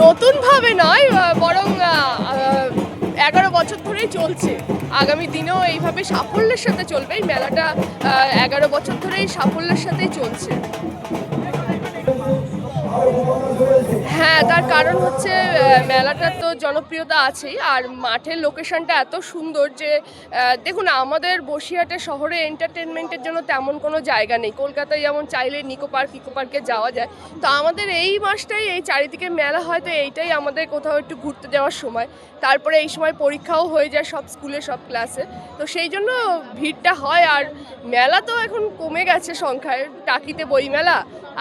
নতুনভাবে নয় বরং এগারো বছর ধরেই চলছে। আগামী দিনেও এইভাবে সাফল্যের সাথে চলবে। এই মেলাটা এগারো বছর ধরেই সাফল্যের সাথেই চলছে। হ্যাঁ তার কারণ হচ্ছে মেলাটার তো জনপ্রিয়তা আছেই, আর মাঠের লোকেশনটা এত সুন্দর যে দেখুন, আমাদের বসিরহাটে শহরে এন্টারটেনমেন্টের জন্য তেমন কোনো জায়গা নেই। কলকাতায় যেমন চাইলে নিকো পার্ক ইকো পার্কে যাওয়া যায়। তো আমাদের এই মাসটাই, এই চারিদিকে মেলা হয়, তো এইটাই আমাদের কোথাও একটু ঘুরতে যাওয়ার সময়। তারপরে এই সময় পরীক্ষাও হয়ে যায় সব স্কুলে সব ক্লাসে তো সেই জন্য ভিড়টা হয়, আর মেলা তো এখন কমে গেছে সংখ্যায়। টাকিতে বই মেলা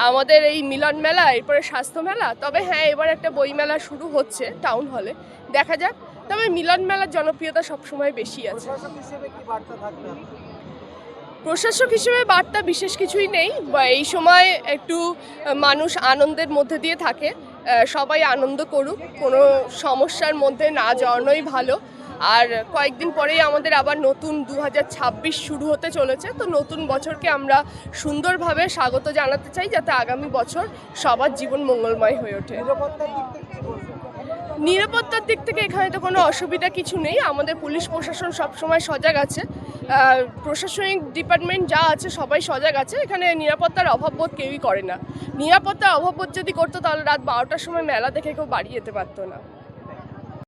আমাদের এই মিলন মেলা, এরপরে স্বাস্থ্য মেলা তবে হ্যাঁ এবার একটা বই মেলা শুরু হচ্ছে টাউন হলে দেখা যাক তবে মিলন মেলার জনপ্রিয়তা সবসময় বেশি আছে। প্রশাসক হিসেবে বার্তা থাকবে? প্রশাসক হিসেবে বার্তা বিশেষ কিছুই নেই বা এই সময় একটু মানুষ আনন্দের মধ্যে দিয়ে থাকে। সবাই আনন্দ করুক কোনো সমস্যার মধ্যে না জড়ানোই ভালো। আর কয়েকদিন পরেই আমাদের আবার নতুন দু হাজার ছাব্বিশ শুরু হতে চলেছে তো নতুন বছরকে আমরা সুন্দরভাবে স্বাগত জানাতে চাই যাতে আগামী বছর সবার জীবন মঙ্গলময় হয়ে ওঠে। নিরাপত্তার দিক থেকে নিরাপত্তার দিক থেকে এখানে তো কোনো অসুবিধা কিছু নেই আমাদের পুলিশ প্রশাসন সবসময় সজাগ আছে প্রশাসনিক ডিপার্টমেন্ট যা আছে সবাই সজাগ আছে এখানে নিরাপত্তার অভাববোধ কেউই করে না। নিরাপত্তার অভাববোধ যদি করতো তাহলে রাত বারোটার সময় মেলা দেখে কেউ বাড়ি যেতে পারতো না।